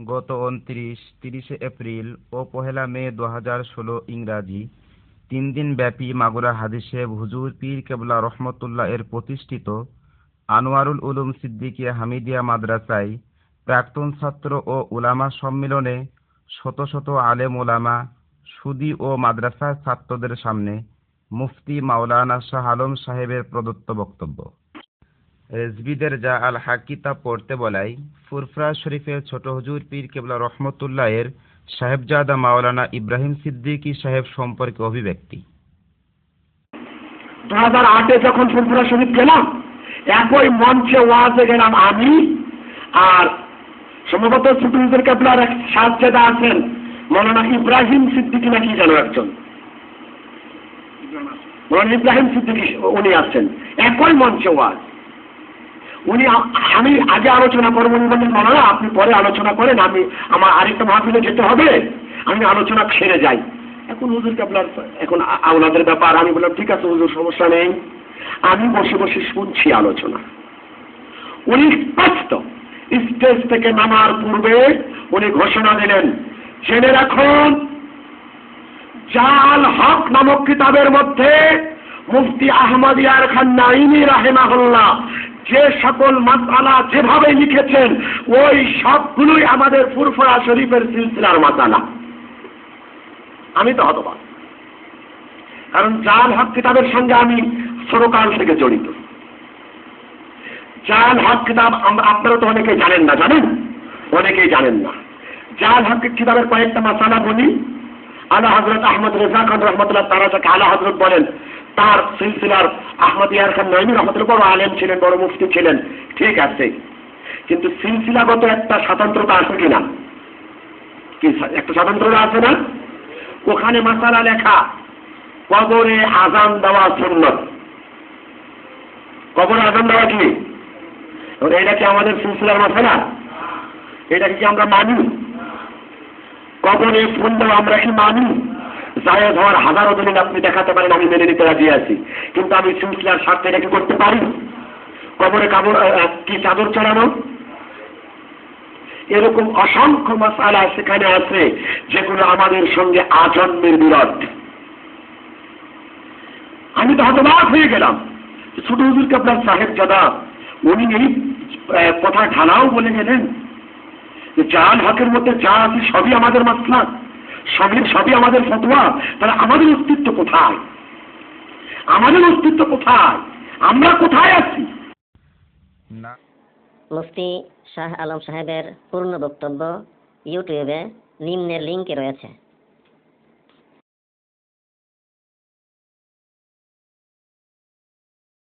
গত উনত্রিশ, তিরিশে এপ্রিল ও পহেলা মে দু হাজার ষোলো ইংরাজি। তিন দিন ব্যাপী মাগুরা হাদিসে হুজুর পীর কেবলা রহমতুল্লাহ এর প্রতিষ্ঠিত আনোয়ারুল উলুম সিদ্দিকিয়া হামিদিয়া মাদ্রাসায় প্রাক্তন ছাত্র ও উলামা সম্মেলনে শত শত আলেম ওলামা সুদি ও মাদ্রাসার ছাত্রদের সামনে মুফতি মাওলানা শাহ আলম সাহেবের প্রদত্ত বক্তব্য। রেজবিদের যা আল হাক কিতাব পড়তে বলাই, ফুরফুরা শরীফের ছোট হুজুর পীর কেবলা রহমতুল্লাহ এর সাহেবজাদা মাওলানা ইব্রাহিম সিদ্দিকী সাহেব সম্পর্কে অভিব্যক্তি। দু হাজার আটে যখন ফুলপুরা শরীফ গেলাম, একই মঞ্চে ওয়াজে গেলাম আমি আর সম্ভবত সুপ্রিমদের কেবলার এক সাজ্জাদা আছেন মৌলানা ইব্রাহিম সিদ্দিকি নাকি যেন একজন। মৌলানা ইব্রাহিম সিদ্দিকি উনি আছেন, একই মঞ্চে ওয়াজ। উনি আমি আগে আলোচনা করব উনি বললেন মৌলানা আপনি পরে আলোচনা করেন, আমি, আমার আরেকটা মাহফিলে যেতে হবে, আমি আলোচনা ছেড়ে যাই। এখন হুজুর কাবলার এখন আ- ওনাদের ব্যাপার, আমি বললাম, ঠিক আছে হুজুর, সমস্যা নেই। আমি বসে বসে শুনছি আলোচনা। উনি স্পষ্ট স্টেজ থেকে নামার পূর্বে উনি ঘোষণা দিলেন, জেনে রাখুন, জাল হক নামক কিতাবের মধ্যে মুফতি আহমদ ইয়ার খান নাইমি রাহেমাহুল্লাহ যে সকল মাসালা যেভাবে লিখেছেন, ওই সবগুলোই আমাদের ফুরফুরা শরীফের সিলসিলার মাসালা আমি তো হতবাক। কারণ জাল হক কিতাবের সঙ্গে আমি সরকাল থেকে জড়িত। জাল হক কিতাব আপনারা তো অনেকেই জানেন না, জানেন? অনেকেই জানেন না। জাল হক কিতাবের কয়েকটা মাসালা বলি। আলা হজরত আহমদ রেজা খান রহমতুল্লাহ তারা যাকে আলা হজরত বলেন তার সিলসিলার আহমদ ইয়ার খান নয়মি রহমতুল্লাহ বড় আলেম ছিলেন, বড় মুফতি ছিলেন। ঠিক আছে। কিন্তু সিলসিলাগত একটা স্বতন্ত্রতা আছে কিনা? কি একটা স্বতন্ত্রতা আছে না? ওখানে মাসালা লেখা, কবরে আজান দেওয়া সুন্নত। কবরে আজান দেওয়া কি? এটা কি আমাদের সিলসিলার মাসালা? এটাকে কি আমরা মানি? কবরে ফুল দেওয়া আমরা কি মানি? জায়েজ হওয়ার হাজারো দলিল আপনি দেখাতে পারেন, আমি মেনে নিতে রাজি আছি। কিন্তু আমি সিলসিলার স্বার্থে এটা কি করতে পারি? কবরে কাবর কি চাদর চড়ানো? এরকম অসংখ্য মশালা সেখানে আছে, যেগুলো আমাদের সঙ্গে আজন্মের বিরোধ। আমি তো হতবাক হয়ে গেলাম। ছোট হুজুরকে আপনার সাহেব জাদা, উনি এই কথা ঢালাও বলে গেলেন। যে জাল হকের মধ্যে যা আছে সবই আমাদের মাসলা। সবই সবই আমাদের ফতোয়া। তাহলে আমাদের অস্তিত্ব কোথায়? আমাদের অস্তিত্ব কোথায়? আমরা কোথায় আছি? না। মুফতি শাহ আলম সাহেবের পূর্ণ বক্তব্য ইউটিউবে নিম্নের লিঙ্কে রয়েছে।